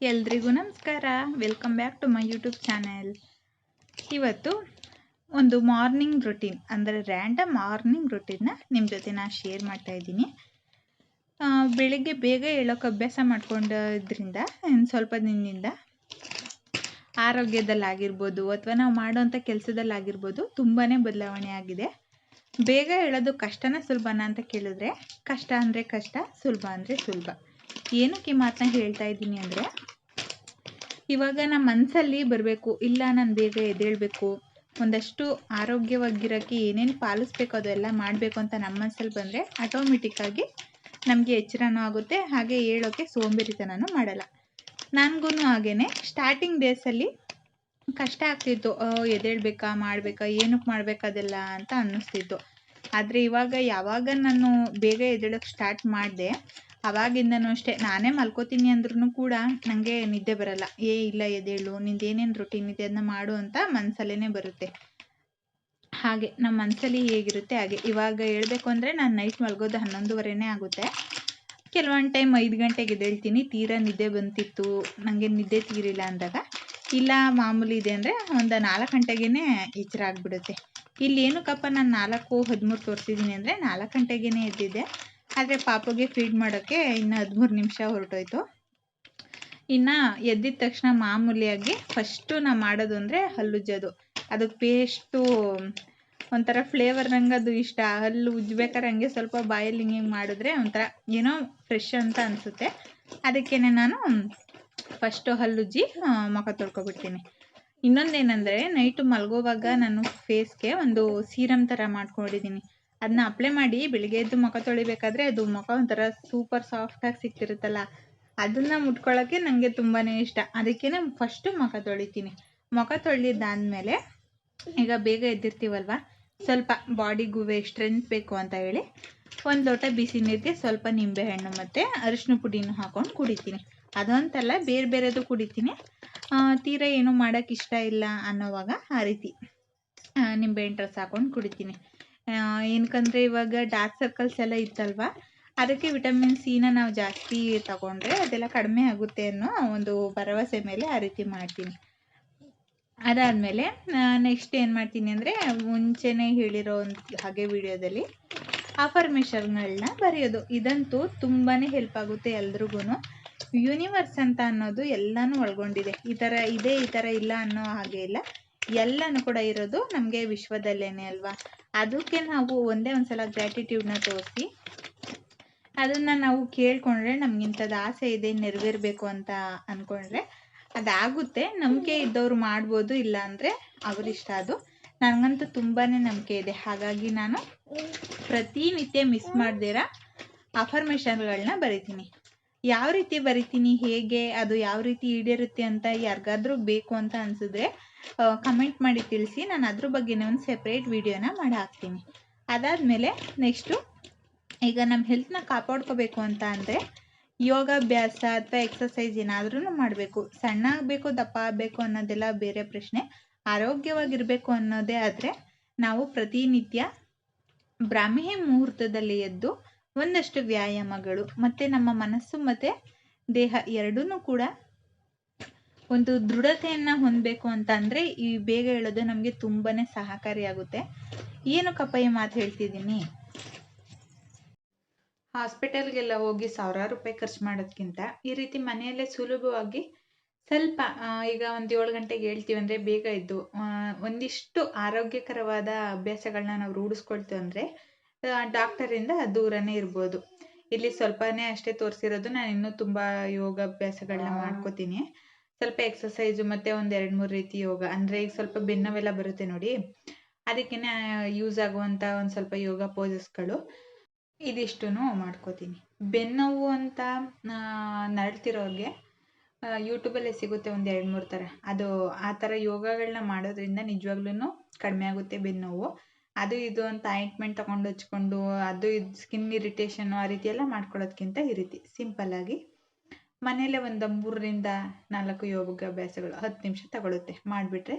ಎಲ್ರಿಗೂ ನಮಸ್ಕಾರ. Welcome back to my YouTube channel ಇವತ್ತು ಒಂದು ಮಾರ್ನಿಂಗ್ ರುಟೀನ್ ಅಂದರೆ ರ್ಯಾಂಡಮ್ ಮಾರ್ನಿಂಗ್ ರುಟೀನ್ನ ನಿಮ್ಮ ಜೊತೆ ನಾನು ಶೇರ್ ಮಾಡ್ತಾ ಇದ್ದೀನಿ. ಬೆಳಿಗ್ಗೆ ಬೇಗ ಹೇಳೋಕೆ ಅಭ್ಯಾಸ ಮಾಡ್ಕೊಂಡಿದ್ರಿಂದ ಸ್ವಲ್ಪ ದಿನದಿಂದ ಆರೋಗ್ಯದಲ್ಲಾಗಿರ್ಬೋದು ಅಥವಾ ನಾವು ಮಾಡೋವಂಥ ಕೆಲಸದಲ್ಲಾಗಿರ್ಬೋದು ತುಂಬಾ ಬದಲಾವಣೆ ಆಗಿದೆ. ಬೇಗ ಹೇಳೋದು ಕಷ್ಟನ ಸುಲಭನ ಅಂತ ಕೇಳಿದ್ರೆ ಕಷ್ಟ ಅಂದರೆ ಕಷ್ಟ, ಸುಲಭ ಅಂದರೆ ಸುಲಭ. ಏನಕ್ಕೆ ಮಾತನ್ನ ಹೇಳ್ತಾ ಇದ್ದೀನಿ ಅಂದರೆ, ಇವಾಗ ನಮ್ಮ ಮನಸ್ಸಲ್ಲಿ ಬರಬೇಕು, ಇಲ್ಲ ನಾನು ಬೇಗ ಎದ್ದೇಳ್ಬೇಕು, ಒಂದಷ್ಟು ಆರೋಗ್ಯವಾಗಿರೋಕ್ಕೆ ಏನೇನು ಪಾಲಿಸ್ಬೇಕು ಅದೆಲ್ಲ ಮಾಡಬೇಕು ಅಂತ ನಮ್ಮ ಮನಸ್ಸಲ್ಲಿ ಬಂದರೆ ಆಟೋಮೆಟಿಕ್ಕಾಗಿ ನಮಗೆ ಎಚ್ಚರನೂ ಆಗುತ್ತೆ, ಹಾಗೆ ಹೇಳೋಕ್ಕೆ ಸೋಂಬೇರಿತನನೂ ಮಾಡಲ್ಲ. ನನಗೂ ಹಾಗೇ ಸ್ಟಾರ್ಟಿಂಗ್ ಡೇಸಲ್ಲಿ ಕಷ್ಟ ಆಗ್ತಿತ್ತು ಎದ್ದೇಳ್ಬೇಕಾ, ಮಾಡಬೇಕಾ, ಏನಕ್ಕೆ ಮಾಡಬೇಕಾದೆಲ್ಲ ಅಂತ ಅನ್ನಿಸ್ತಿತ್ತು. ಆದರೆ ಇವಾಗ ಯಾವಾಗ ನಾನು ಬೇಗ ಎದ್ದೇಳೋಕ್ಕೆ ಸ್ಟಾರ್ಟ್ ಮಾಡಿದೆ ಅವಾಗಿಂದನೂ ಅಷ್ಟೇ. ನಾನೇ ಮಲ್ಕೋತೀನಿ ಅಂದ್ರೂ ಕೂಡ ನನಗೆ ನಿದ್ದೆ ಬರಲ್ಲ. ಏ, ಇಲ್ಲ, ಎದ್ದೇಳು ನಿಂದು ಏನೇನು ರೊಟೀನ್ ಇದೆ ಅದನ್ನ ಮಾಡು ಅಂತ ಮನ್ಸಲ್ಲೇನೆ ಬರುತ್ತೆ. ಹಾಗೆ ನಮ್ಮ ಮನಸ್ಸಲ್ಲಿ ಹೇಗಿರುತ್ತೆ ಹಾಗೆ. ಇವಾಗ ಹೇಳ್ಬೇಕು ಅಂದರೆ ನಾನು ನೈಟ್ ಮಲ್ಗೋದು ಹನ್ನೊಂದುವರೆನೇ ಆಗುತ್ತೆ. ಕೆಲವೊಂದು ಟೈಮ್ ಐದು ಗಂಟೆಗೆ ಎದ್ದೇಳ್ತೀನಿ. ತೀರಾ ನಿದ್ದೆ ಬಂತಿತ್ತು. ನನಗೆ ನಿದ್ದೆ ತೀರಿಲ್ಲ ಅಂದಾಗ. ಇಲ್ಲ, ಮಾಮೂಲಿ ಇದೆ ಅಂದರೆ ಒಂದು ನಾಲ್ಕು ಗಂಟೆಗೇ ಎಚ್ಚರ ಆಗಿಬಿಡುತ್ತೆ. ಇಲ್ಲಿ ಏನಕ್ಕಪ್ಪ ನಾನು ನಾಲ್ಕು ಹದಿಮೂರು ತೋರಿಸಿದ್ದೀನಿ ಅಂದರೆ ನಾಲ್ಕು ಗಂಟೆಗೇ ಎದ್ದಿದ್ದೆ. ಆದರೆ ಪಾಪಗೆ ಫೀಡ್ ಮಾಡೋಕ್ಕೆ ಇನ್ನು ಹದಿಮೂರು ನಿಮಿಷ ಹೊರಟೋಯ್ತು. ಇನ್ನು ಎದ್ದಿದ ತಕ್ಷಣ ಮಾಮೂಲಿಯಾಗಿ ಫಸ್ಟು ನಾ ಮಾಡೋದು ಅಂದರೆ ಹಲ್ಲುಜ್ಜೋದು ಅದಕ್ಕೆ ಪೇಸ್ಟು ಒಂಥರ ಫ್ಲೇವರ್ ನಂಗೆ ಅದು ಇಷ್ಟ. ಹಲ್ಲು ಉಜ್ಬೇಕಾದ್ರೆ ಹಂಗೆ ಸ್ವಲ್ಪ ಬಾಯಲ್ಲಿ ಹಿಂಗೆ ಮಾಡಿದ್ರೆ ಒಂಥರ ಏನೋ ಫ್ರೆಶ್ ಅಂತ ಅನಿಸುತ್ತೆ. ಅದಕ್ಕೇ ನಾನು ಫಸ್ಟು ಹಲ್ಲುಜ್ಜಿ ಮುಖ ತೊಳ್ಕೊಬಿಡ್ತೀನಿ. ಇನ್ನೊಂದೇನೆಂದರೆ ನೈಟು ಮಲಗೋವಾಗ ನಾನು ಫೇಸ್ಗೆ ಒಂದು ಸೀರಮ್ ಥರ ಮಾಡ್ಕೊಂಡಿದ್ದೀನಿ. ಅದನ್ನ ಅಪ್ಲೈ ಮಾಡಿ ಬೆಳಿಗ್ಗೆ ಎದ್ದು ಮುಖ ತೊಳಿಬೇಕಾದ್ರೆ ಅದು ಮುಖ ಒಂಥರ ಸೂಪರ್ ಸಾಫ್ಟಾಗಿ ಸಿಗ್ತಿರುತ್ತಲ್ಲ ಅದನ್ನ ಮುಟ್ಕೊಳ್ಳೋಕ್ಕೆ ನನಗೆ ತುಂಬಾ ಇಷ್ಟ. ಅದಕ್ಕೇ ಫಸ್ಟು ಮುಖ ತೊಳಿತೀನಿ. ಮುಖ ತೊಳೆದಿದ್ದಾದಮೇಲೆ ಈಗ ಬೇಗ ಎದ್ದಿರ್ತೀವಲ್ವ? ಸ್ವಲ್ಪ ಬಾಡಿಗೂ ಸ್ಟ್ರೆಂತ್ ಬೇಕು ಅಂತ ಹೇಳಿ ಒಂದು ಲೋಟ ಬಿಸಿ ನೀರಿಗೆ ಸ್ವಲ್ಪ ನಿಂಬೆಹಣ್ಣು ಮತ್ತು ಅರಿಶಿನ ಪುಡಿನೂ ಹಾಕ್ಕೊಂಡು ಕುಡಿತೀನಿ. ಅದಂತಲ್ಲ ಬೇರೆ ಬೇರೆದು ಕುಡಿತೀನಿ. ತೀರಾ ಏನು ಮಾಡೋಕ್ಕೆ ಇಷ್ಟ ಇಲ್ಲ ಅನ್ನೋವಾಗ ಆ ರೀತಿ ನಿಂಬೆಹಣ್ಣು ರಸ ಹಾಕ್ಕೊಂಡು ಕುಡಿತೀನಿ. ಏನಕ್ಕಂದ್ರೆ ಇವಾಗ ಡಾರ್ಕ್ ಸರ್ಕಲ್ಸ್ ಎಲ್ಲ ಇತ್ತಲ್ವಾ? ಅದಕ್ಕೆ ವಿಟಮಿನ್ ಸಿನ ನಾವು ಜಾಸ್ತಿ ತಗೊಂಡ್ರೆ ಅದೆಲ್ಲ ಕಡಿಮೆ ಆಗುತ್ತೆ ಅನ್ನೋ ಒಂದು ಭರವಸೆ ಮೇಲೆ ಆ ರೀತಿ ಮಾಡ್ತೀನಿ. ಅದಾದಮೇಲೆ ನೆಕ್ಸ್ಟ್ ಏನು ಮಾಡ್ತೀನಿ ಅಂದರೆ ಮುಂಚೆನೇ ಹೇಳಿರೋ ಹಾಗೆ ವಿಡಿಯೋದಲ್ಲಿ ಅಫರ್ಮೇಷನ್ಗಳನ್ನ ಬರೆಯೋದು. ಇದಂತೂ ತುಂಬಾ ಹೆಲ್ಪ್ ಆಗುತ್ತೆ ಎಲ್ರಿಗೂ ಯೂನಿವರ್ಸ್ ಅಂತ ಅನ್ನೋದು ಎಲ್ಲನೂ ಒಳಗೊಂಡಿದೆ. ಈ ಥರ ಇದೆ, ಈ ಥರ ಇಲ್ಲ ಅನ್ನೋ ಹಾಗೆ ಇಲ್ಲ. ಎಲ್ಲನೂ ಕೂಡ ಇರೋದು ನಮಗೆ ವಿಶ್ವದಲ್ಲೇನೆ ಅಲ್ವಾ? ಅದಕ್ಕೆ ನಾವು ಒಂದೇ ಒಂದ್ಸಲ ಗ್ರ್ಯಾಟಿಟ್ಯೂಡ್ನ ತೋರಿಸಿ. ಅದನ್ನು ನಾವು ಕೇಳ್ಕೊಂಡ್ರೆ ನಮ್ಗೆ ಇಂಥದ್ದು ಆಸೆ ಇದೆ ನೆರವೇರಬೇಕು ಅಂತ ಅಂದ್ಕೊಂಡ್ರೆ ಅದಾಗುತ್ತೆ. ನಂಬಿಕೆ ಇದ್ದವ್ರು ಮಾಡ್ಬೋದು ಇಲ್ಲ ಅಂದರೆ ಅವರಿಷ್ಟ ಅದು. ನನಗಂತೂ ತುಂಬಾ ನಂಬಿಕೆ ಇದೆ. ಹಾಗಾಗಿ ನಾನು ಪ್ರತಿನಿತ್ಯ ಮಿಸ್ ಮಾಡ್ದಿರ ಅಫರ್ಮೇಷನ್ಗಳನ್ನ ಬರಿತೀನಿ. ಯಾವ ರೀತಿ ಬರಿತೀನಿ, ಹೇಗೆ, ಅದು ಯಾವ ರೀತಿ ಈಡೇರುತ್ತೆ ಅಂತ ಯಾರಿಗಾದ್ರೂ ಬೇಕು ಅಂತ ಅನಿಸಿದ್ರೆ ಕಮೆಂಟ್ ಮಾಡಿ ತಿಳಿಸಿ. ನಾನು ಅದ್ರ ಬಗ್ಗೆನೇ ಒಂದು ಸೆಪ್ರೇಟ್ ವಿಡಿಯೋನ ಮಾಡಿ ಹಾಕ್ತೀನಿ ಅದಾದಮೇಲೆ ನೆಕ್ಸ್ಟು ಈಗ ನಮ್ಮ ಹೆಲ್ತ್ನ ಕಾಪಾಡ್ಕೋಬೇಕು ಅಂತ ಅಂದರೆ, ಯೋಗಾಭ್ಯಾಸ ಅಥವಾ ಎಕ್ಸಸೈಸ್ ಏನಾದ್ರೂ ಮಾಡಬೇಕು. ಸಣ್ಣ ಆಗಬೇಕು, ದಪ್ಪ ಆಗಬೇಕು ಅನ್ನೋದೆಲ್ಲ ಬೇರೆ ಪ್ರಶ್ನೆ. ಆರೋಗ್ಯವಾಗಿರಬೇಕು ಅನ್ನೋದೇ ಆದರೆ, ನಾವು ಪ್ರತಿನಿತ್ಯ ಬ್ರಾಹ್ಮಿ ಮುಹೂರ್ತದಲ್ಲಿ ಎದ್ದು ಒಂದಷ್ಟು ವ್ಯಾಯಾಮಗಳು, ಮತ್ತು ನಮ್ಮ ಮನಸ್ಸು ಮತ್ತು ದೇಹ ಎರಡೂ ಕೂಡ ಒಂದು ದೃಢತೆಯನ್ನು ಹೊಂದಬೇಕು ಅಂತ ಅಂದರೆ ಈ ಬೇಗ ಹೇಳೋದು ನಮಗೆ ತುಂಬಾ ಸಹಕಾರಿಯಾಗುತ್ತೆ ಏನು ಈ ಮಾತು ಹೇಳ್ತಿದ್ದೀನಿ? ಹಾಸ್ಪಿಟಲ್ಗೆಲ್ಲ ಹೋಗಿ ಸಾವಿರಾರು ರೂಪಾಯಿ ಖರ್ಚು ಮಾಡೋದ್ಕಿಂತ ಈ ರೀತಿ ಮನೆಯಲ್ಲೇ ಸುಲಭವಾಗಿ ಸ್ವಲ್ಪ ಈಗ ಒಂದು ಏಳು ಗಂಟೆಗೆ ಹೇಳ್ತೀವಿ ಅಂದರೆ ಬೇಗ ಇದ್ದು ಒಂದಿಷ್ಟು ಆರೋಗ್ಯಕರವಾದ ಅಭ್ಯಾಸಗಳನ್ನ ನಾವು ರೂಢಿಸ್ಕೊಳ್ತೀವಿ ಅಂದರೆ ಡಾಕ್ಟರಿಂದ ದೂರನೇ ಇರ್ಬೋದು. ಇಲ್ಲಿ ಸ್ವಲ್ಪನೇ ಅಷ್ಟೇ ತೋರಿಸಿರೋದು ನಾನು ಇನ್ನೂ ತುಂಬ ಯೋಗಾಭ್ಯಾಸಗಳನ್ನ ಮಾಡ್ಕೋತೀನಿ. ಸ್ವಲ್ಪ ಎಕ್ಸಸೈಸು ಮತ್ತೆ ಒಂದೆರಡು ಎರಡು ಮೂರು ರೀತಿ ಯೋಗ ಅಂದರೆ ಈಗ ಸ್ವಲ್ಪ ಬೆನ್ನವೆಲ್ಲ ಬರುತ್ತೆ ನೋಡಿ. ಅದಕ್ಕೆ ಯೂಸ್ ಆಗುವಂಥ ಒಂದು ಸ್ವಲ್ಪ ಯೋಗ ಪೋಸಸ್ಗಳು ಇದಿಷ್ಟು ಮಾಡ್ಕೋತೀನಿ. ಬೆನ್ನೋವು ಅಂತ ನರಳ್ತಿರೋರಿಗೆ ಯೂಟ್ಯೂಬಲ್ಲೇ ಸಿಗುತ್ತೆ ಒಂದು ಎರಡು ಮೂರು ಥರ ಅದು ಆ ಥರ ಯೋಗಗಳನ್ನ ಮಾಡೋದ್ರಿಂದ ನಿಜವಾಗ್ಲೂ ಕಡಿಮೆ ಆಗುತ್ತೆ ಬೆನ್ನೋವು. ಅದು ಇದು ಅಂತ ಆಯಿಂಟ್ಮೆಂಟ್ ತಗೊಂಡು ಹಚ್ಕೊಂಡು, ಅದು ಇದು ಸ್ಕಿನ್ ಇರಿಟೇಷನ್ ಆ ರೀತಿ ಎಲ್ಲ ಮಾಡ್ಕೊಳ್ಳೋದ್ಕಿಂತ ಈ ರೀತಿ. ಸಿಂಪಲ್ಲಾಗಿ ಮನೆಯಲ್ಲೇ ಒಂದು ಮೂರರಿಂದ ನಾಲ್ಕು ಯೋಗಾಭ್ಯಾಸಗಳು ಹತ್ತು ನಿಮಿಷ ತಗೊಳುತ್ತೆ. ಮಾಡಿಬಿಟ್ರೆ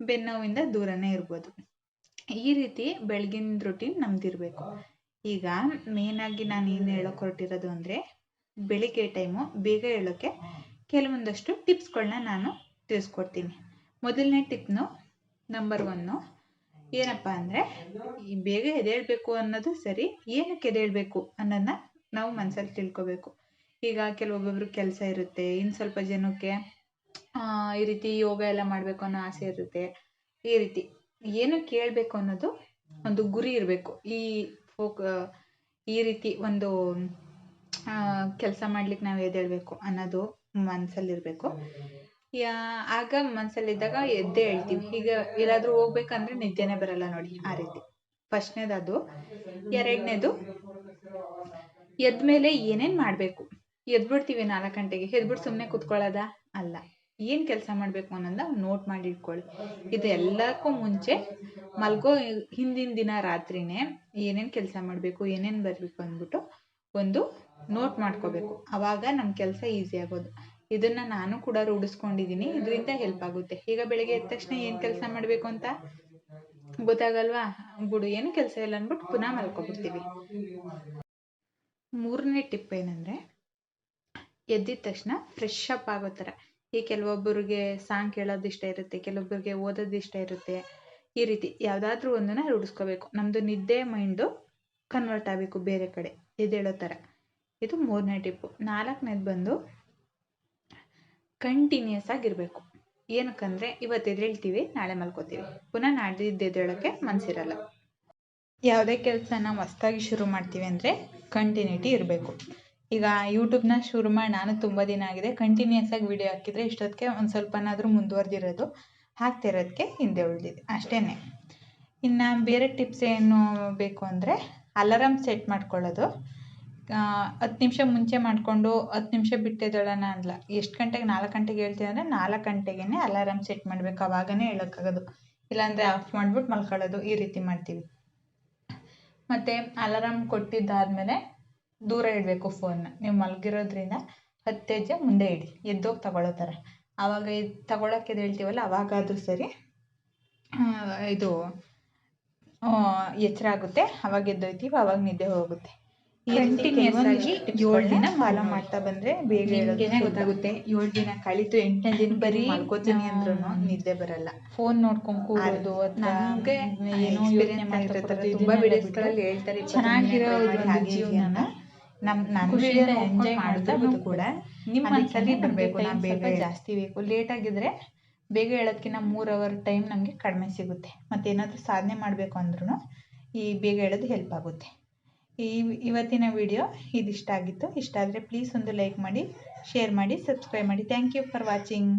ಬೆನ್ನೋವಿಂದ ದೂರನೇ ಇರ್ಬೋದು. ಈ ರೀತಿ ಬೆಳಗಿನ ರುಟೀನ್ ನಮ್ದಿರಬೇಕು. ಈಗ ಮೇನಾಗಿ ನಾನು ಏನು ಹೇಳೋಕೆ ಹೊರಟಿರೋದು ಅಂದರೆ ಬೆಳಿಗ್ಗೆ ಟೈಮು ಬೇಗ ಹೇಳೋಕ್ಕೆ ಕೆಲವೊಂದಷ್ಟು ಟಿಪ್ಸ್ಗಳನ್ನ ನಾನು ತಿಳಿಸ್ಕೊಡ್ತೀನಿ. ಮೊದಲನೇ ಟಿಪ್ನು ನಂಬರ್ ಒನ್ನು ಏನಪ್ಪ ಅಂದರೆ ಬೇಗ ಎದೇಳಬೇಕು ಅನ್ನೋದು ಸರಿ, ಏನಕ್ಕೆ ಎದೇಳಬೇಕು ಅನ್ನೋದನ್ನ ನಾವು ಮನಸ್ಸಲ್ಲಿ ತಿಳ್ಕೊಬೇಕು. ಈಗ ಕೆಲವೊಬ್ಬೊಬ್ರು ಕೆಲಸ ಇರುತ್ತೆ ಇನ್ನು ಸ್ವಲ್ಪ ಜನಕ್ಕೆ ಈ ರೀತಿ ಯೋಗ ಎಲ್ಲ ಮಾಡಬೇಕು ಅನ್ನೋ ಆಸೆ ಇರುತ್ತೆ. ಈ ರೀತಿ ಏನು ಕೇಳಬೇಕು ಅನ್ನೋದು ಒಂದು ಗುರಿ ಇರಬೇಕು. ಈ ಫೋಕ್, ಈ ರೀತಿ ಒಂದು ಕೆಲಸ ಮಾಡ್ಲಿಕ್ಕೆ ನಾವು ಎದೇಳಬೇಕು ಅನ್ನೋದು ಮನಸ್ಸಲ್ಲಿರಬೇಕು ಯಾ ಆಗ ಮನಸ್ಸಲ್ಲಿದ್ದಾಗ ಎದ್ದೇ ಹೇಳ್ತೀವಿ. ಈಗ ಎಲ್ಲಾದರೂ ಹೋಗ್ಬೇಕಂದ್ರೆ ನಿದ್ದೆನೇ ಬರಲ್ಲ ನೋಡಿ ಆ ರೀತಿ. ಫಸ್ಟ್ನೇದು ಅದು ಎರಡನೇದು ಎದ್ಮೇಲೆ ಏನೇನು ಮಾಡಬೇಕು? ಎದ್ಬಿಡ್ತೀವಿ ನಾಲ್ಕು ಗಂಟೆಗೆ. ಎದ್ಬಿಟ್ಟು ಸುಮ್ಮನೆ ಕುತ್ಕೊಳ್ಳೋದ? ಅಲ್ಲ. ಏನು ಕೆಲಸ ಮಾಡಬೇಕು ಅನ್ನೋದ ನೋಟ್ ಮಾಡಿ ಇಟ್ಕೊಳ್ಳಿ. ಇದು ಎಲ್ಲಕ್ಕೂ ಮುಂಚೆ ಮಲ್ಗೋ ಹಿಂದಿನ ದಿನ ರಾತ್ರಿನೇ ಏನೇನು ಕೆಲಸ ಮಾಡಬೇಕು ಏನೇನು ಬರಬೇಕು ಅಂದ್ಬಿಟ್ಟು ಒಂದು ನೋಟ್ ಮಾಡ್ಕೋಬೇಕು. ಆವಾಗ ನಮ್ಮ ಕೆಲಸ ಈಸಿ ಆಗೋದು. ಇದನ್ನ ನಾನು ಕೂಡ ರೂಢಿಸ್ಕೊಂಡಿದ್ದೀನಿ ಇದರಿಂದ ಹೆಲ್ಪ್ ಆಗುತ್ತೆ. ಈಗ ಬೆಳಿಗ್ಗೆ ಎದ್ದ ತಕ್ಷಣ ಏನು ಕೆಲಸ ಮಾಡಬೇಕು ಅಂತ ಗೊತ್ತಾಗಲ್ವಾ? ಬಿಡು, ಏನು ಕೆಲಸ ಇಲ್ಲ ಅಂದ್ಬಿಟ್ಟು ಪುನಃ ಮಲ್ಕೊಬಿಡ್ತೀವಿ. ಮೂರನೇ ಟಿಪ್ ಏನಂದ್ರೆ, ಎದ್ದಿದ ತಕ್ಷಣ ಫ್ರೆಶ್ ಅಪ್ ಆಗೋ ಥರ. ಈ ಕೆಲವೊಬ್ಬರಿಗೆ ಸಾಂಗ್ ಕೇಳೋದು ಇಷ್ಟ ಇರುತ್ತೆ, ಕೆಲವೊಬ್ಬರಿಗೆ ಓದೋದು ಇಷ್ಟ ಇರುತ್ತೆ. ಈ ರೀತಿ ಯಾವುದಾದ್ರೂ ಒಂದನ್ನ ರೂಢಿಸ್ಕೋಬೇಕು. ನಮ್ಮದು ನಿದ್ದೆ ಮೈಂಡು ಕನ್ವರ್ಟ್ ಆಗಬೇಕು ಬೇರೆ ಕಡೆ. ಎದ್ದೇಳೋ ಥರ. ಇದು ಮೂರನೇ ಟಿಪ್ಪು ನಾಲ್ಕನೇದು ಬಂದು ಕಂಟಿನ್ಯೂಸ್ ಆಗಿರಬೇಕು. ಏನಕ್ಕಂದರೆ ಇವತ್ತು ಎದ್ದೇಳ್ತೀವಿ, ನಾಳೆ ಮಲ್ಕೋತೀವಿ. ಪುನಃ ನಾಡಿದ್ದು ಎದ್ದೇಳೋಕ್ಕೆ ಮನಸ್ಸಿರಲ್ಲ ಯಾವುದೇ ಕೆಲಸನ ಹೊಸ್ದಾಗಿ ಶುರು ಮಾಡ್ತೀವಿ ಅಂದರೆ ಕಂಟಿನ್ಯೂಟಿ ಇರಬೇಕು. ಈಗ ಯೂಟ್ಯೂಬ್ನ ಶುರು ಮಾಡಿ ನಾನು ತುಂಬ ದಿನ ಆಗಿದೆ. ಕಂಟಿನ್ಯೂಸ್ ಆಗಿ ವಿಡಿಯೋ ಹಾಕಿದರೆ ಇಷ್ಟೊತ್ತಿಗೆ ಒಂದು ಸ್ವಲ್ಪನಾದರೂ ಮುಂದುವರೆದಿರೋದು ಹಾಕ್ತಿರೋದಕ್ಕೆ ಹಿಂದೆ ಉಳಿದಿದೆ. ಅಷ್ಟೇ ಇನ್ನು ಬೇರೆ ಟಿಪ್ಸ್ ಏನು ಬೇಕು ಅಂದರೆ ಅಲಾರಾಮ್ ಸೆಟ್ ಮಾಡ್ಕೊಳ್ಳೋದು. ಹತ್ತು ನಿಮಿಷ ಮುಂಚೆ ಮಾಡಿಕೊಂಡು ಹತ್ತು ನಿಮಿಷ ಬಿಟ್ಟಿದ್ದೋಳಣ ಅಲ್ಲ ಎಷ್ಟು ಗಂಟೆಗೆ ನಾಲ್ಕು ಗಂಟೆಗೆ ಹೇಳ್ತೀವಿ ಅಂದರೆ ನಾಲ್ಕು ಗಂಟೆಗೇ ಅಲಾರಾಮ್ ಸೆಟ್ ಮಾಡಬೇಕು, ಅವಾಗನೇ ಹೇಳೋಕ್ಕಾಗೋದು. ಇಲ್ಲಾಂದರೆ ಆಫ್ ಮಾಡಿಬಿಟ್ಟು ಮಲ್ಕೊಳ್ಳೋದು, ಈ ರೀತಿ ಮಾಡ್ತೀವಿ. ಮತ್ತು ಅಲಾರಾಮ್ ಕೊಟ್ಟಿದ್ದಾದಮೇಲೆ ದೂರ ಇಡಬೇಕು ಫೋನ್ನ ನೀವು ಮಲಗಿರೋದ್ರಿಂದ ಹತ್ತು ಹೆಜ್ಜೆ ಮುಂದೆ ಇಡಿ, ಎದ್ದೋಗಿ ತಗೊಳ್ಳೋ ಥರ ಆವಾಗ ಇದು ತಗೊಳಕ್ಕೆ ಹೇಳ್ತೀವಲ್ಲ, ಅವಾಗಾದರೂ ಸರಿ ಇದು ಎಚ್ಚರ ಆಗುತ್ತೆ, ಅವಾಗ ಎದ್ದೋಯ್ತೀವಿ, ಅವಾಗ ನಿದ್ದೆ ಹೋಗುತ್ತೆ. ಕಂಟಿನ್ಯೂಸ್ ಆಗಿ ಏಳು ದಿನ ಫಾಲೋ ಮಾಡ್ತಾ ಬಂದ್ರೆ ಬೇಗ ನಿಮ್ಗೆನೆ ಗೊತ್ತಾಗುತ್ತೆ? ಏಳು ದಿನ ಕಳಿತು ಎಂಟನೇ ದಿನ ಬರೀ ಮಾಡ್ಕೋತೀನಿ ಅಂದ್ರೂ ನಿದ್ದೆ ಬರಲ್ಲ. ಫೋನ್ ನೋಡ್ಕೊಂಡ್ ಕೂರೋದು ನಮ್ಗೆ ಏನೋ ಯೋಚನೆ ಮಾಡ್ತಿರ್ತಾರೆ ತುಂಬಾ ವಿಡಿಯೋಸ್ಗಳಲ್ಲಿ ಹೇಳ್ತಾರೆ ಚೆನ್ನಾಗಿರೋ ಜೀವನ ನಮ್ ನಾನು ಎಂಜಾಯ್ ಮಾಡಿದ್ರು ಕೂಡ. ನಿಮ್ಮ ಮನಸ್ಸಲ್ಲಿ ಬರಬೇಕು ನಾ ಬೇಗ ಜಾಸ್ತಿ ಬೇಕು. ಲೇಟ್ ಆಗಿದ್ರೆ ಬೇಗ ಹೇಳೋದಕ್ಕಿಂತ ಮೂರ್ ಅವರ್ ಟೈಮ್ ನಮಗೆ ಕಡಿಮೆ ಸಿಗುತ್ತೆ. ಮತ್ತೆ ಏನಾದ್ರೂ ಸಾಧನೆ ಮಾಡಬೇಕು ಅಂದ್ರೂ ಈ ಬೇಗ ಹೇಳೋದು ಹೆಲ್ಪ್ ಆಗುತ್ತೆ. ಈ ಇವತ್ತಿನ ವಿಡಿಯೋ ಇದಿಷ್ಟ ಆಗಿತ್ತು. ಇಷ್ಟ ಆದರೆ ಪ್ಲೀಸ್ ಒಂದು ಲೈಕ್ ಮಾಡಿ ಶೇರ್ ಮಾಡಿ ಸಬ್ಸ್ಕ್ರೈಬ್ ಮಾಡಿ. Thank you for watching